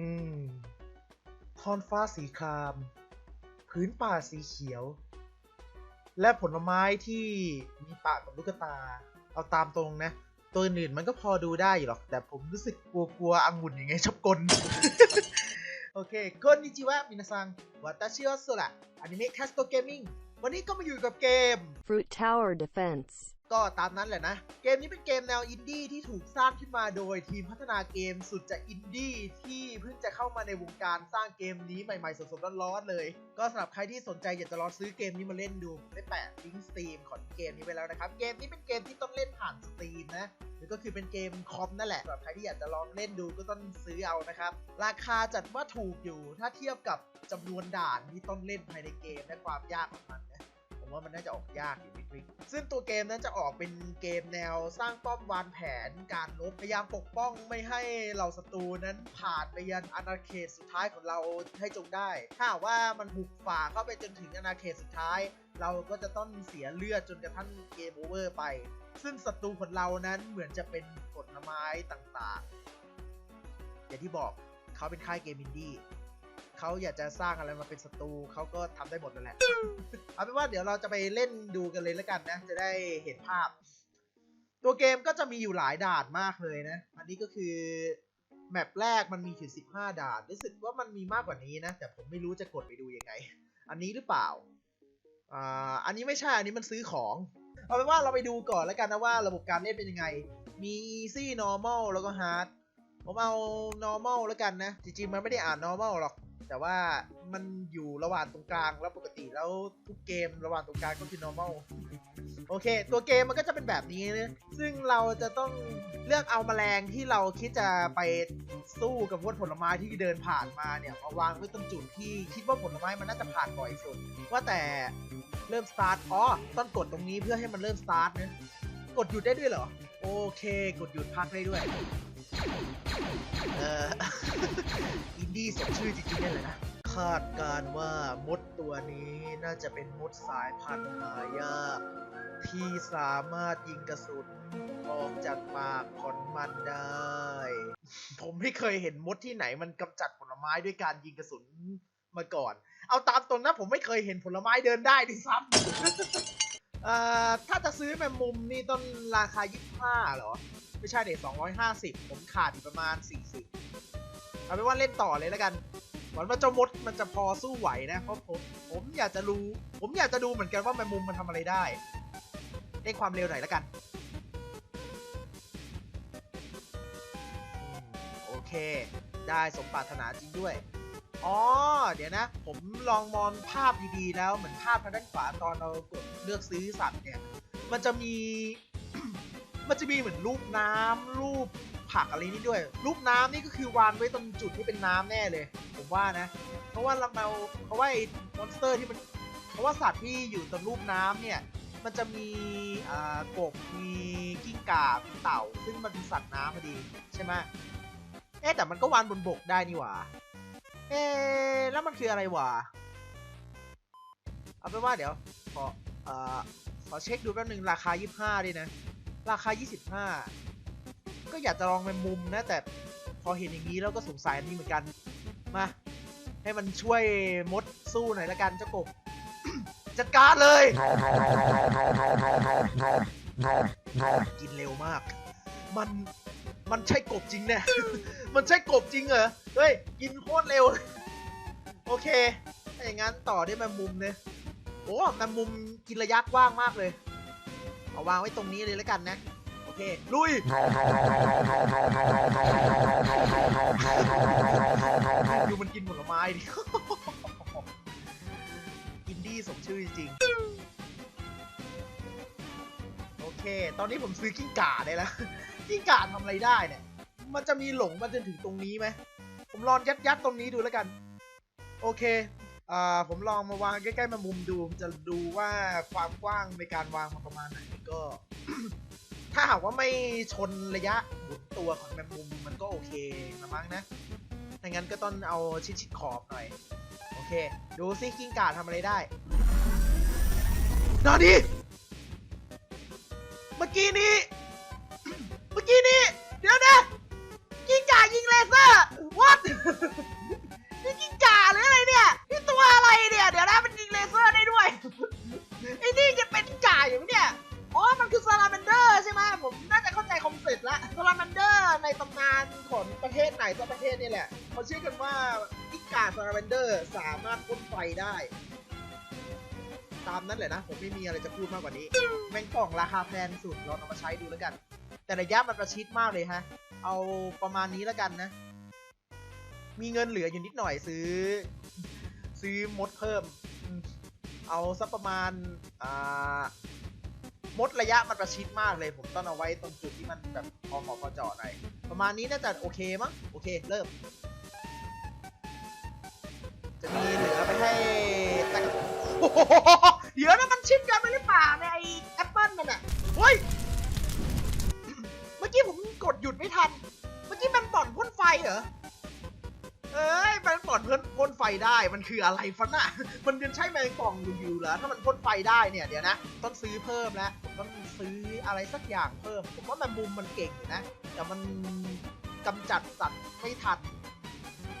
อืมท้องฟ้าสีคราม พื้นป่าสีเขียว และผลไม้ที่มีปากกับลูกตา เอาตามตรงนะ ตัวอื่นมันก็พอดูได้อยู่หรอก แต่ผมรู้สึกกลัวๆองุ่นยังไงชอบกล โอเคคนนิจิวะมินาซังวัตชิโอสุระอนิเมะแคสโตเกมมิ่งวันนี้ก็มาอยู่กับเกม Fruit Tower Defense. ก็ตามนั้นแหละนะ เกมนี้เป็นเกมแนวอินดี้ที่ถูกสร้างขึ้นมาโดยทีมพัฒนาเกมสุดจะอินดี้ที่เพิ่งจะเข้ามาในวงการสร้างเกมนี้ใหม่ๆสดๆร้อนๆเลย ก็สำหรับใครที่สนใจอยากจะลองซื้อเกมนี้มาเล่นดูได้แปะลิงก์สตรีมของเกมนี้ไปแล้วนะครับ เกมนี้เป็นเกมที่ต้องเล่นผ่านสตรีมนะหรือก็คือเป็นเกมคอมนั่นแหละสำหรับใครที่อยากจะลองเล่นดูก็ต้องซื้อเอานะครับ ราคาจัดว่าถูกอยู่ถ้าเทียบกับจำนวนด่านที่ต้องเล่นภายในเกมและความยากของมัน ผมว่ามันน่าจะออกยากอยู่นิดนึงซึ่งตัวเกมนั้นจะออกเป็นเกมแนวสร้างป้อมวางแผนการลบพยายามปกป้องไม่ให้เหล่าศัตรูนั้นผ่านไปยันอาณาเขตสุดท้ายของเราให้จงได้ ถ้าว่ามันบุกฝ่าเข้าไปจนถึงอาณาเขตสุดท้าย เราก็จะต้องเสียเลือดจนกระทั่งเกมโอเวอร์ไป ซึ่งศัตรูของเรานั้นเหมือนจะเป็นผลไม้ต่างๆ อย่างที่บอกเขาเป็นค่ายเกมอินดี้ เขาอยากจะสร้างอะไรมาเป็นศัตรูเขาก็ทำได้หมดนั่นแหละ เอาเป็นว่าเดี๋ยวเราจะไปเล่นดูกันเลยแล้วกันนะ จะได้เห็นภาพ ตัวเกมก็จะมีอยู่หลายด่านมากเลยนะ อันนี้ก็คือแมปแรกมันมีถึง 15 ด่าน รู้สึกว่ามันมีมากกว่านี้นะ แต่ผมไม่รู้จะกดไปดูยังไง อันนี้หรือเปล่า อ่า อันนี้ไม่ใช่ อันนี้มันซื้อของ เอาเป็นว่าเราไปดูก่อนแล้วกันนะว่าระบบการเล่นเป็นยังไง มี easy normal แล้วก็ hard ผมเอา normal แล้วกันนะ จริงๆ มันไม่ได้อ่าน normal หรอก แต่ว่ามันอยู่ระหว่างตรงกลางแล้วปกติแล้วทุกเกมระหว่างตรงกลางก็คือ normal โอเค ตัวเกมมันก็จะเป็นแบบนี้นะซึ่งเราจะต้องเลือกเอาแมลงที่เราคิดจะไปสู้กับพวกผลไม้ที่เดินผ่านมาเนี่ยมาวางไว้ตรงจุดที่คิดว่าผลไม้มันน่าจะผ่านบ่อยสุด ว่าแต่เริ่มสตาร์ทอ๋อต้องกดตรงนี้เพื่อให้มันเริ่มสตาร์ทนะกดหยุดได้ด้วยเหรอ โอเค กดหยุดพักได้ด้วย เออ ดี้สมชื่อจริงๆนี่ยเลยนะ คาดการณ์ว่ามดตัวนี้น่าจะเป็นมดสายพันธุ์หายาก ที่สามารถยิงกระสุนออกจากปากของมันได้ ผมไม่เคยเห็นมดที่ไหนมันกำจัดผลไม้ด้วยการยิงกระสุนมาก่อน เอาตามตรงนะผมไม่เคยเห็นผลไม้เดินได้ดิซ้ำเอ่อถ้าจะซื้อแมงมุมนี่ต้องราคา 25 เหรอ ไม่ใช่เด็ก250 ผมขาดอยู่ประมาณ 40 เอาเป็นว่าเล่นต่อเลยแล้วกันหวังว่าเจ้ามดมันจะพอสู้ไหวนะเพราะผมผมอยากจะรู้ ผมอยากจะดูเหมือนกันว่าแมงมุมมันทำอะไรได้เล่นความเร็วหน่อยแล้วกัน โอเค ได้สมปรารถนาจริงด้วย อ๋อ เดี๋ยวนะ ผมลองมองภาพดีๆ แล้วเหมือนภาพทางด้านขวาตอนเรากดเลือกซื้อสัตว์เนี่ย มันจะมี มันจะมีเหมือนรูปน้ำรูป ผักอะไรนี่ด้วย รูปน้ำนี่ก็คือวางไว้ตรงจุดที่เป็นน้ำแน่เลย ผมว่านะ เพราะว่าเราเราเพราะว่าไอ้มอนสเตอร์ที่มัน เพราะว่าสัตว์ที่อยู่ตรงรูปน้ำเนี่ย มันจะมีอ่ากบ มีกิ้งก่ามีเต่า ซึ่งมันเป็นสัตว์น้ำพอดีใช่ไหมเอ๊ะแต่มันก็วานบนบกได้นี่หว่า เอ๊ะแล้วมันคืออะไรวะ เอาเป็นว่าเดี๋ยวขอเอ่อขอเช็คดูแป๊บนึงราคา 25ด้วยนะ ราคา 25 ก็อยากจะลองเป็นมุมนะ แต่พอเห็นอย่างนี้แล้วก็สงสัยนนี้เหมือนกัน มา ให้มันช่วยมดสู้หน่อยละกันเจ้ากบ จัดการเลย กินเร็วมาก มันมันใช่กบจริงเนี่ย มันใช่กบจริงเหรอ เฮ้ย กินโคตรเร็ว โอเค ถ้าอย่างนั้นต่อได้แมมุมเนี่ยโอ้แมงมุมกินระยะกว้างมากเลย เอาวางไว้ตรงนี้เลยแล้วกันนะ อเค ลุย ดูมันกินผลไม้ดิ อินดี้สมชื่อจริง โอเค ตอนนี้ผมซื้อกิ้งก่าได้แล้ว กิ้งก่าทำอะไรได้เนี่ย มันจะมีหลงมาจนถึงตรงนี้ไหม ผมลองยัดยัดตรงนี้ดูแล้วกัน โอเคอ่าผมลองมาวางใกล้ๆมามุมดู จะดูว่าความกว้างในการวางมันประมาณไหนก็ ถ้าหากว่าไม่ชนระยะหมุนตัวของแมงมุมมันก็โอเคนะมั้งนะถ้างั้นก็ต้องเอาชิดๆขอบหน่อย โอเค ดูซิกิ้งก่าทำอะไรได้นาดีเมื่อกี้นี้ เมื่อกี้นี้ เดี๋ยวนะกิ้งก่ายิงเลเซอร์ what อิกาซาราเวนเดอร์สามารถพ่นไฟได้ ตามนั้นแหละนะ ผมไม่มีอะไรจะพูดมากกว่านี้ แมงป่องราคาแพงสุดลองเอามาใช้ดูแล้วกัน แต่ระยะมันประชิดมากเลยฮะ เอาประมาณนี้แล้วกันนะ มีเงินเหลืออยู่นิดหน่อยซื้อ ซื้อมดเพิ่มอืมเอาสักประมาณอ่ามดระยะมันประชิดมากเลย ผมต้องเอาไว้ตรงจุดที่มันแบบพอเหมาะพอเจาะหน่อยประมาณนี้น่าจะโอเคมั้งโอเค เริ่ม เหลือไปให้แต่โอ้โหเดี๋ยวนะมันชิดกันไปหรือเปล่าในไอแอปเปิลนั่นน่ะเฮ้ย เมื่อกี้ผมกดหยุดไม่ทัน เมื่อกี้มันป่อนพ่นไฟเหรอ เอ้ย มันป่อนพ่นพ่นไฟได้ มันคืออะไรฟันน่ะ มันยังใช้แมงป่องอยู่เหรอ ถ้ามันพ่นไฟได้เนี่ยเดี๋ยวนะ ต้องซื้อเพิ่มแล้วผมต้องซื้ออะไรสักอย่างเพิ่ม ผมว่าแมงมุมมันเก่งนะ แต่มันกำจัดสัตว์ไม่ทัน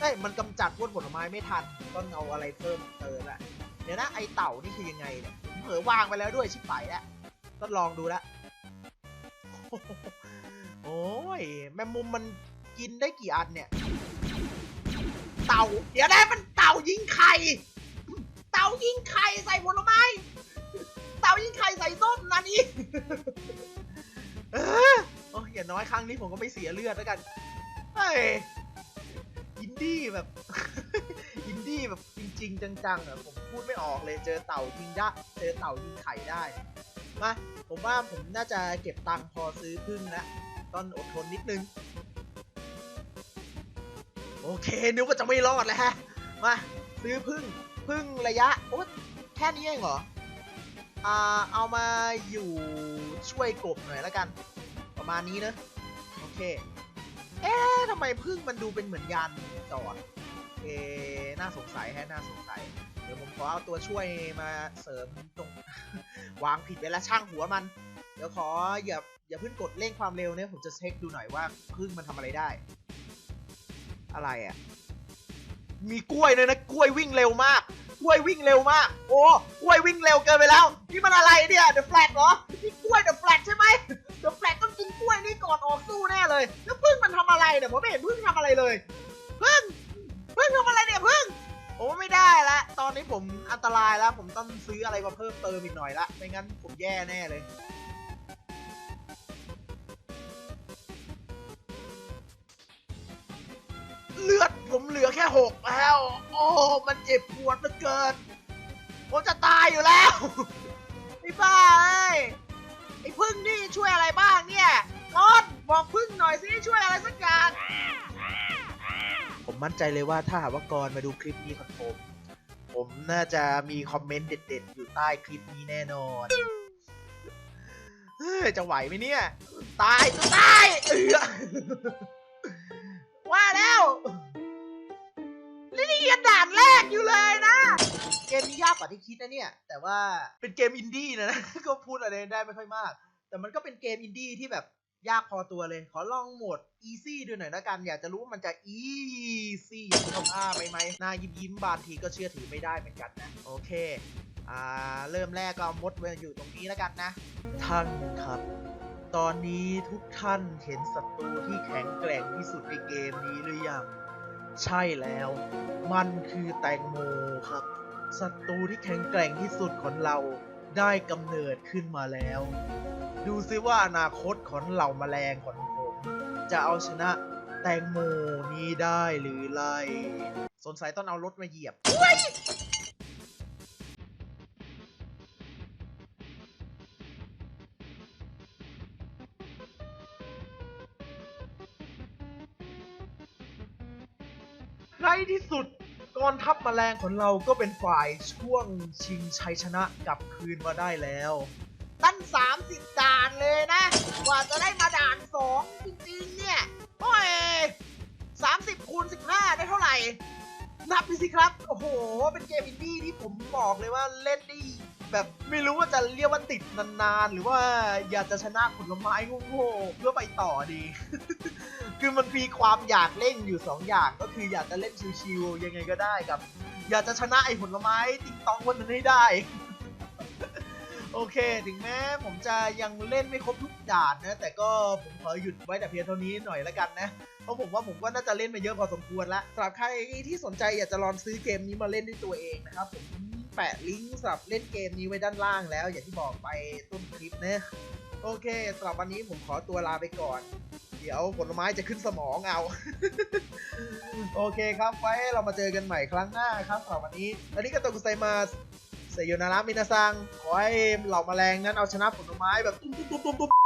เอ้มันกำจัดพวกผลไม้ไม่ทันต้องเอาอะไรเพิ่มเติมละเดี๋ยวนะไอเต่านี่คือยังไงเนี่ยผมเผลอวางไปแล้วด้วยชิบหายแล้วต้องลองดูละโอ้ยแมงมุมมันกินได้กี่อันเนี่ย เต่า เดี๋ยวนะมันเต่ายิงไข่เต่ายิงไข่ใส่ผลไม้เต่ายิงไข่ใส่ส้มนั่นนี่เออโอ้ยอย่างน้อยครั้งนี้ผมก็ไม่เสียเลือดแล้วกันเฮ้ย อินดี้แบบ อินดี้แบบจริง ๆ จังๆอะผมพูดไม่ออกเลยเจอเต่ายิงได้เจอเต่ายิงไข่ได้มาผมว่าผมน่าจะเก็บตังค์พอซื้อพึ่งแล้วต้องอดทนนิดนึง โอเคนึกว่าจะไม่รอดแล้วฮะมาซื้อพึ่งพึ่งระยะโอ้แค่นี้เองเหรออ่าเอามาอยู่ช่วยกบหน่อยแล้วกัน ประมาณนี้เนอะโอเค เอ๊ ทำไมพึ่งมันดูเป็นเหมือนยานจอดเอ๊ะน่าสงสัยแฮะน่าสงสัย เดี๋ยวผมขอเอาตัวช่วยมาเสริมตรง วางผิดไปแล้วช่างหัวมัน เดี๋ยวขออย่าอย่าเพิ่งกดเร่งความเร็วเนี่ยผมจะเช็คดูหน่อยว่าพึ่งมันทำอะไรได้ อะไรอะ่ะ มีกล้วยเลยนะกล้วยวิ่งเร็วมากกล้วยวิ่งเร็วมาก โอ้กล้วยวิ่งเร็วเกินไปแล้ว นี่มันอะไรเนี่ยเดอะแฟลตเหรอนี่กล้วยเดอะแฟลตใช่ไหมเดอะแฟลตต้องกินกล้วยนี่ก่อนออกสู้แน่เลยแล้ว มันทำอะไรเนี่ยผมไม่เห็นพึ่งทำอะไรเลยพึ่งพึ่งทำอะไรเนี่ยพึ่งโอ้ไม่ได้ละตอนนี้ผมอันตรายแล้ว ผมต้องซื้ออะไรมาเพิ่มเติมอีกหน่อยละไม่งั้นผมแย่แน่เลยเลือดผมเหลือแค่หกแล้ว โอ้ มันเจ็บปวดเหลือเกิน ผมจะตายอยู่แล้วไอ้บ้าไอ้พึ่งนี่ช่วยอะไรบ้างเนี่ยนอตบอกพึ่ง ผมมั่นใจเลยว่าถ้าหากว่ากรมาดูคลิปนี้ของผม ผมน่าจะมีคอมเมนต์เด็ด ๆ อยู่ใต้คลิปนี้แน่นอนเฮ้ยจะไหวไหมเนี่ย ตายตายเออว่าแล้วนี่ยังด่านแรกอยู่เลยนะ เกมนี้ยากกว่าที่คิดนะเนี่ย แต่ว่าเป็นเกมอินดี้นะนะก็พูดอะไรได้ไม่ค่อยมาก แต่มันก็เป็นเกมอินดี้ที่แบบ ยากพอตัวเลย ขอลองโหมด easy ดูหน่อยละกัน อยากจะรู้ว่ามันจะ easy อย่างที่เขาอ้าไปไหมหน้ายิ้มยิ้มบางทีก็เชื่อถือไม่ได้เหมือนกันนะ โอเค อ่า เริ่มแรกก็มดไว้อยู่ตรงนี้แล้วกันนะ ท่านครับ ตอนนี้ทุกท่านเห็นศัตรูที่แข็งแกร่งที่สุดในเกมนี้หรือยัง ใช่แล้ว มันคือแตงโมครับ ศัตรูที่แข็งแกร่งที่สุดของเราได้กำเนิดขึ้นมาแล้ว ดูซิว่าอนาคตของเหล่าแมลงของผมจะเอาชนะแตงโมนี้ได้หรือไล่สงสัยต้องเอารถมาเหยียบในที่สุดกองทัพแมลงของเราก็เป็นฝ่ายช่วงชิงชัยชนะกลับคืนมาได้แล้ว ตั้ง30ด่านเลยนะ กว่าจะได้มาด่าน2จริงๆเนี่ย โอ้ย30คูณ15ได้เท่าไหร่ นับไปสิครับ โอ้โห เป็นเกมอินดี้ที่ผมบอกเลยว่าเล่นด้แบบไม่รู้ว่าจะเรียกว่าติดนานๆ หรือว่าอยากจะชนะผลไม้โง่ๆเพื่อไปต่อดี คือมันมีความอยากเล่นอยู่สองอย่างก็คืออยากจะเล่นชิวๆยังไงก็ได้กับ อยากจะชนะไอ้ผลไม้ติ๊งตองวันนั้นให้ได้ โอเค ถึงแม้ผมจะยังเล่นไม่ครบทุกด่านนะ แต่ก็ผมขอหยุดไว้แต่เพียงเท่านี้หน่อยละกันนะ เพราะผมว่าผมก็น่าจะเล่นมาเยอะพอสมควรละสำหรับใครที่สนใจอยากจะลองซื้อเกมนี้มาเล่นด้วยตัวเองนะครับผมแปะลิงก์สำหรับเล่นเกมนี้ไว้ด้านล่างแล้ว อย่างที่บอกไปต้นคลิปนะโอเคสำหรับวันนี้ผมขอตัวลาไปก่อน เดี๋ยวผลไม้จะขึ้นสมองเอา โอเคครับไว้เรามาเจอกันใหม่ครั้งหน้าครับสำหรับวันนี้อันนี้ก็ตวกุไซมา เซโยนาระมินาซัง ขอให้เหล่าแมลงนั้นเอาชนะผลไม้แบบตุ้มตุ้มตุ้มตุ้มตุ้ม